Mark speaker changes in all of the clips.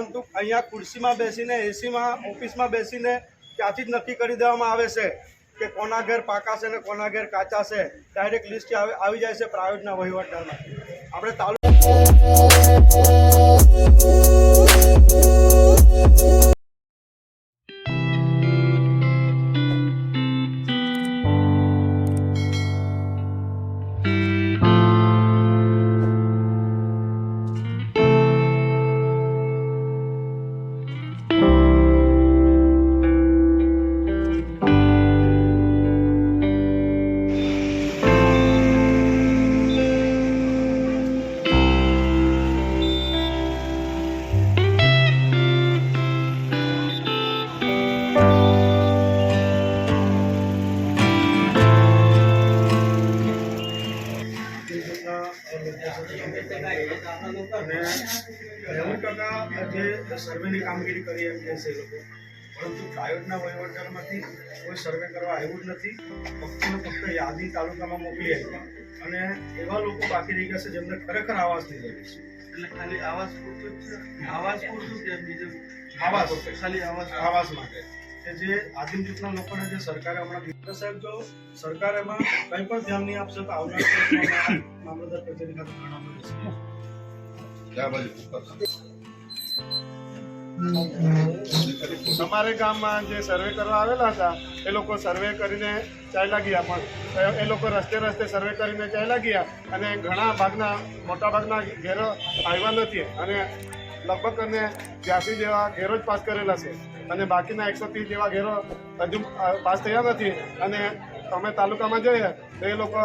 Speaker 1: પરંતુ અહીંયા ખુરશીમાં બેસીને, એસીમાં, ઓફિસમાં બેસીને ત્યાંથી જ નક્કી કરી દેવામાં આવે છે કે કોના ઘેર પાકા છે ને કોના ઘેર કાચા છે. ડાયરેક્ટ લિસ્ટ આવી જાય છે પ્રાઇવેટના વહીવટદારમાં. આપણે તાલુ નેવું ટકા જે સર્વેની કામગીરી કરી એમ કહે છે એ લોકો. પરંતુ પ્રાઇવેટના વહીવટદારમાંથી કોઈ સર્વે કરવા આવ્યું જ નથી. ફક્ત ફક્ત યાદી તાલુકામાં મોકલી આવી અને એવા લોકો બાકી રહી ગયા છે જેમને ખરેખર આવાસની જરૂર છે
Speaker 2: એટલે ખાલી આવાસ પૂરતું જ છે? આવાસ પૂરતું કે બીજું?
Speaker 1: આવાસ
Speaker 2: ખાલી આવાસ
Speaker 1: આવાસ માટે. કે જે આદિમ જૂથના લોકોને જે સરકારે હમણાં મિત્ર સાહેબ જો સરકાર એમાં કંઈ પણ ધ્યાન નહીં આપશે તો આવનાર મામલતદાર કચેરી ખાતે ઘણા પર બેસીશું.
Speaker 3: અમારે ગામમાં જે સર્વે કરવા આવેલા હતા, એ લોકો સર્વે કરીને ચાલ્યા ગયા, પણ એ લોકો રસ્તે રસ્તે સર્વે કરીને ચાલ્યા ગયા અને ઘણા ભાગના, મોટા ભાગના ઘેરો આવ્યા નથી અને લગભગ અને બ્યાસી જેવા ઘેરો જ પાસ કરેલા છે અને બાકીના એકસો ત્રીસ જેવા ઘેરો હજુ પાસ થયા નથી અને અમે તાલુકામાં જોઈએ તો એ લોકો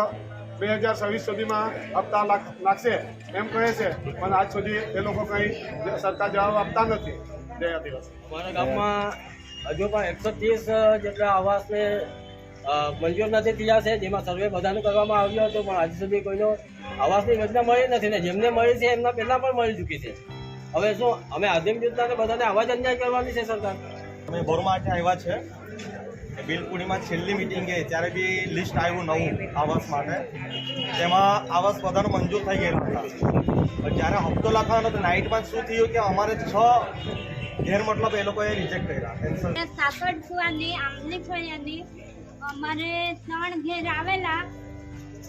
Speaker 3: બે હજાર છવ્વીસ સુધીમાં હપ્તા લાખ લાગશે. એમ કહે છે પણ આજ સુધી એ લોકો કંઈ સરકાર જવાબ આપતા નથી. જય આદિવાસી.
Speaker 4: અમારા ગામમાં હજુ પણ એકસો ત્રીસ જેટલા આવાસને મંજૂર નથી થયા છે જેમાં સર્વે બધાનું કરવામાં આવ્યો હતો પણ આજ સુધી કોઈનો આવાસની યોજના મળી નથી ને જેમને મળી છે એમના પહેલાં પણ મળી ચૂકી છે. હવે શું અમે આદિમ જૂથના બધાને આવા જ અન્યાય કરવાની છે સરકાર?
Speaker 5: અમે બોર માટે આવ્યા છે. બિલપુડીમાં છેલ્લી મિટિંગ ગઈ ત્યારે બી લિસ્ટ આવ્યું નવું આવાસ માટે. તેમાં આવાસ બધાનું મંજૂર થઈ ગયેલા હતા. જ્યારે હપ્તો લખાવાનો તો નાઇટમાં શું થયું કે અમારે છ ઘેર મતલબ એ લોકોએ રિજેક્ટ કર્યા
Speaker 6: સાકડ કુવાની આમલી ફળિયાની અમારે ત્રણ ઘેર આવેલા.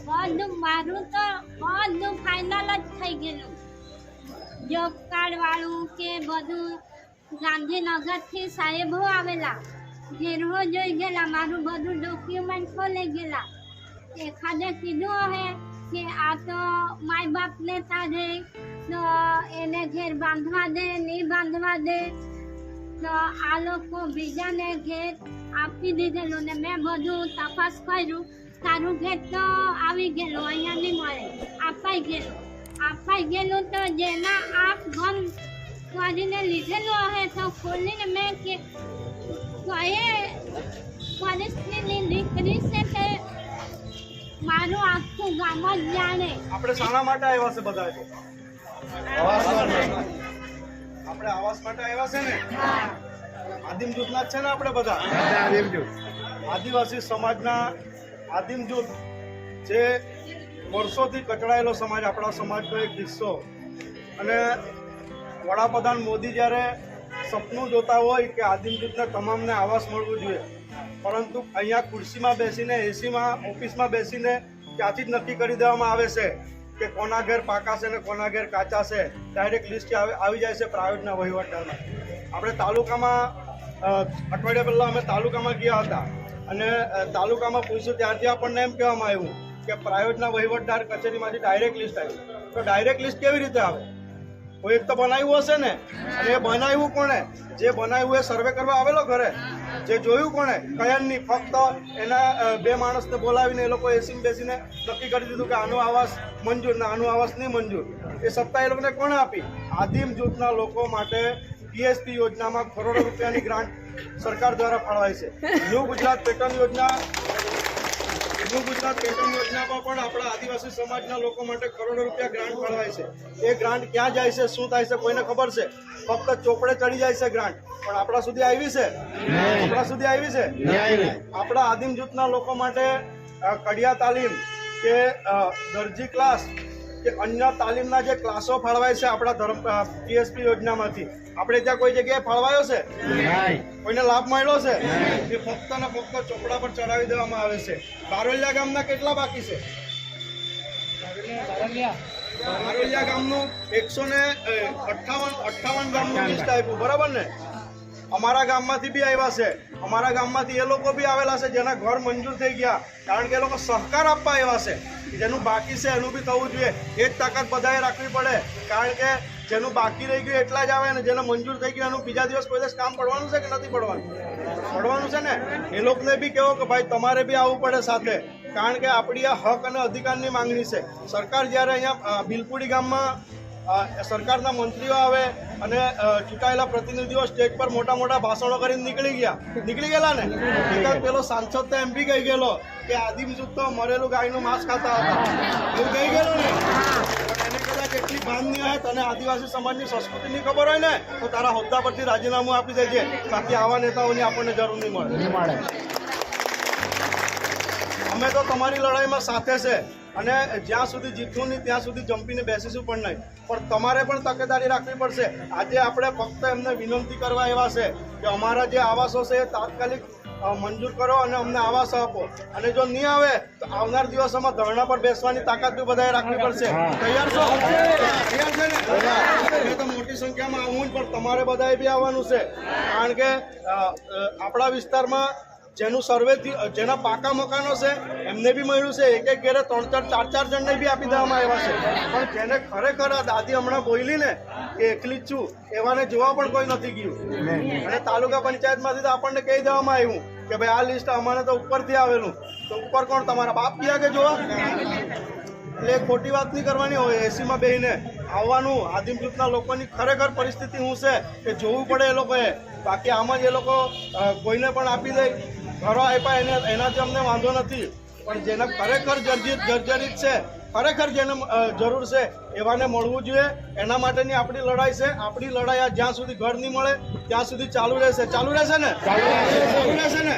Speaker 6: બધું મારું તો બધું ફાઇનલ જ થઈ ગયેલું. જોબ કાર્ડ વાળું કે બધું ગાંધીનગરથી સાહેબો આવેલા. ઘેરો જોઈ ગયેલા, મારું બધું ડોક્યુમેન્ટ ખોલી ગયેલા. એખાદે કીધું હે કે આ તો માય બાપને તારે તો એને ઘેર બાંધવા દે, નહીં બાંધવા દે. તો આ લોકો બીજાને ઘેર આપી દીધેલું ને મેં બધું તપાસ કર્યું. તારું ઘેર તો આવી ગયેલું, અહીંયા નહીં મળે. આપાઈ ગયેલું. આપાઈ ગયેલું તો જેના આંખ બંધ કરીને લીધેલું હે, તો ખોલીને મેં કે કયે પરિસ્થિતિની દીકરી છે તે મારું આખું ગામ જ જાણે.
Speaker 1: આપણે શાના માટે આવ્યા છે બધા આપણે આવાસ માટે આવ્યા છે ને? આદિમ જૂથના જ છે ને આપણે બધા? આદિવાસી સમાજના આદિમ જૂથ જે વર્ષોથી કચડાયેલો સમાજ આપણા સમાજનો એક હિસ્સો. અને વડાપ્રધાન મોદી જ્યારે સપનું જોતા હોય કે આદિમ જૂથના તમામને આવાસ મળવું જોઈએ. પરંતુ અહીંયા ખુરશીમાં બેસીને, એસીમાં, ઓફિસમાં બેસીને ત્યાંથી જ નક્કી કરી દેવામાં આવે છે કે કોના ઘેર પાકા છે ને કોના ઘેર કાચા છે. ડાયરેક્ટ લિસ્ટ આવી જાય છે પ્રાઇવેટના વહીવટદારમાં. આપણે તાલુકામાં અઠવાડિયા પહેલાં અમે તાલુકામાં ગયા હતા અને તાલુકામાં પૂછ્યું ત્યારથી આપણને એમ કહેવામાં આવ્યું કે પ્રાઇવેટના વહીવટદાર કચેરીમાંથી ડાયરેક્ટ લિસ્ટ આવ્યું તો ડાયરેક્ટ લિસ્ટ કેવી રીતે આવે? કોઈ એક તો બનાવ્યું હશે ને? એ બનાવ્યું કોણે? જે બનાવ્યું એ સર્વે કરવા આવેલો ઘરે. જે જોયું કોણે? કયાનની ફક્ત એના બે માણસને બોલાવીને એ લોકો એસીમાં બેસીને નક્કી કરી દીધું કે આનો આવાસ મંજૂર, ને, આનો આવાસ નહીં મંજૂર. એ સત્તા એ લોકોને કોણે આપી? આદિમ જૂથના લોકો માટે પીએસપી યોજનામાં કરોડો રૂપિયાની ગ્રાન્ટ સરકાર દ્વારા ફાળવાય છે. ન્યૂ ગુજરાત પેટર્ન યોજના ન્યૂ ગુજરાત પેટર્ન યોજનામાં પણ આપણા આદિવાસી સમાજના લોકો માટે કરોડો રૂપિયા ગ્રાન્ટ ફાળવાય છે. એ ગ્રાન્ટ ક્યાં જાય છે શું થાય છે કોઈને ખબર છે? ફક્ત ચોપડે ચડી જાય છે ગ્રાન્ટ. પણ આપણા સુધી આવી છે? આપણા સુધી આવી છે? આપણા આદિમ જૂથના લોકો માટે કડિયા તાલીમ કે દરજી ક્લાસ કે અન્ય તાલીમના જે ક્લાસો ફાળવાય છે આપણા ધર્મ પીએસપી યોજનામાંથી. આપણે ત્યાં કોઈ જગ્યાએ ફાળવાયો છે? કોઈને લાભ મળ્યો છે? એ ફક્ત ને ફક્ત ચોપડા પર ચડાવી દેવામાં આવે છે. બારોલિયા ગામના કેટલા બાકી છે? બારોલિયા ગામનું એકસો ને અઠ્ઠાવન અઠ્ઠાવન ગામનું લિસ્ટ આપ્યું. બરાબર ને? અમારા ગામમાંથી બી આવ્યા છે. અમારા ગામમાંથી એ લોકો બી આવેલા છે, જેના ઘર મંજૂર થઈ ગયા. કારણ કે એ લોકો સહકાર આપવા આવ્યા છે જેનું બાકી છે એનું બી થવું જોઈએ. એ જ તાકાત બધાએ રાખવી પડે. કારણ કે જેનું બાકી રહી ગયું એટલા જ આવે ને જેને મંજૂર થઈ ગયું એનું બીજા દિવસ કોઈ દિવસ કામ પડવાનું છે કે નથી પડવાનું? પડવાનું છે ને? એ લોકોને બી કહેવો કે ભાઈ તમારે બી આવવું પડે સાથે. કારણ કે આપણી આ હક અને અધિકારની માંગણી છે. સરકાર જ્યારે અહીંયા બિલપુડી ગામમાં સરકારના મંત્રીઓ આવે અને ચૂંટાયેલા પ્રતિનિધિઓ સ્ટેજ પર મોટા મોટા ભાષણો કરીને નીકળી ગયા. નીકળી ગયેલા ને? એકાદ પેલો સાંસદ તો એમ બી કહી ગયેલો કે આદિમ જૂથ તો મરેલું ગાયનું માંસ ખાતા હતા. એવું કહી ગયેલો ને? એને કદાચ એટલી ભાન નહીં આવે તને આદિવાસી સમાજની સંસ્કૃતિની ખબર હોય ને તો તારા હોદ્દા પરથી રાજીનામું આપી દેજે. બાકી આવા નેતાઓની આપણને જરૂર નહીં મળે. અમે તો તમારી લડાઈમાં સાથે છે. અને જ્યાં સુધી જીતવું નહીં ત્યાં સુધી જંપીને બેસીશું પણ નહીં. પણ તમારે પણ તકેદારી રાખવી પડશે. આજે આપણે ફક્ત એમને વિનંતી કરવા એવા છે કે અમારા જે આવાસો છે એ તાત્કાલિક મંજૂર કરો અને અમને આવાસ આપો. અને જો નહીં આવે તો આવનાર દિવસોમાં ધરણા પર બેસવાની તાકાત બી બધાએ રાખવી પડશે. તૈયાર છો? તૈયાર છે ને? તો મોટી સંખ્યામાં આવવું જ પણ તમારે બધાએ બી આવવાનું છે. કારણ કે આપણા વિસ્તારમાં જેનું સર્વે જેના પાકા મકાનો છે, એમને બી મળ્યું છે. એક એક ઘેરે ત્રણ ચાર ચાર ચાર જણને બી આપી દેવામાં આવ્યા છે. પણ જેને ખરેખર આ દાદી હમણાં બોલી ને કે એકલી જ છું, એવાને જોવા પણ કોઈ નથી ગયું. અને તાલુકા પંચાયતમાંથી તો આપણને કહી દેવામાં આવ્યું કે ભાઈ આ લિસ્ટ અમારે તો ઉપરથી આવેલું. તો ઉપર કોણ? તમારા બાપ ગયા કે જોવા? એટલે ખોટી વાત નહીં કરવાની. હોય એસીમાં બેહીને આવવાનું. આદિમ જૂથના લોકોની ખરેખર પરિસ્થિતિ શું છે? એ જોવું પડે એ લોકોએ. બાકી આમ જ એ લોકો કોઈને પણ આપી દે. ઘરો આપ્યા એને એનાથી અમને વાંધો નથી. પણ જેને ખરેખર જર્જિત જર્જરિત છે ખરેખર જેને જરૂર છે એવાને મળવું જોઈએ. એના માટેની આપણી લડાઈ છે. આપણી લડાઈ આ જ્યાં સુધી ઘર નહીં મળે ત્યાં સુધી ચાલુ રહેશે. ચાલુ રહેશે ને? ચાલુ રહેશે. ને?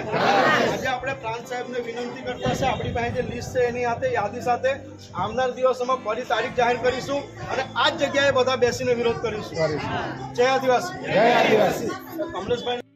Speaker 1: આજે આપણે પ્રાંત સાહેબને વિનંતી કરતા છે આપણી પાસે જે લિસ્ટ છે એની સાથે યાદી સાથે આવનાર દિવસોમાં ફરી તારીખ જાહેર કરીશું અને આ જ જગ્યાએ બધા બેસીને વિરોધ કરીશું. જય આદિવાસી. જય આદિવાસી. કમલેશભાઈ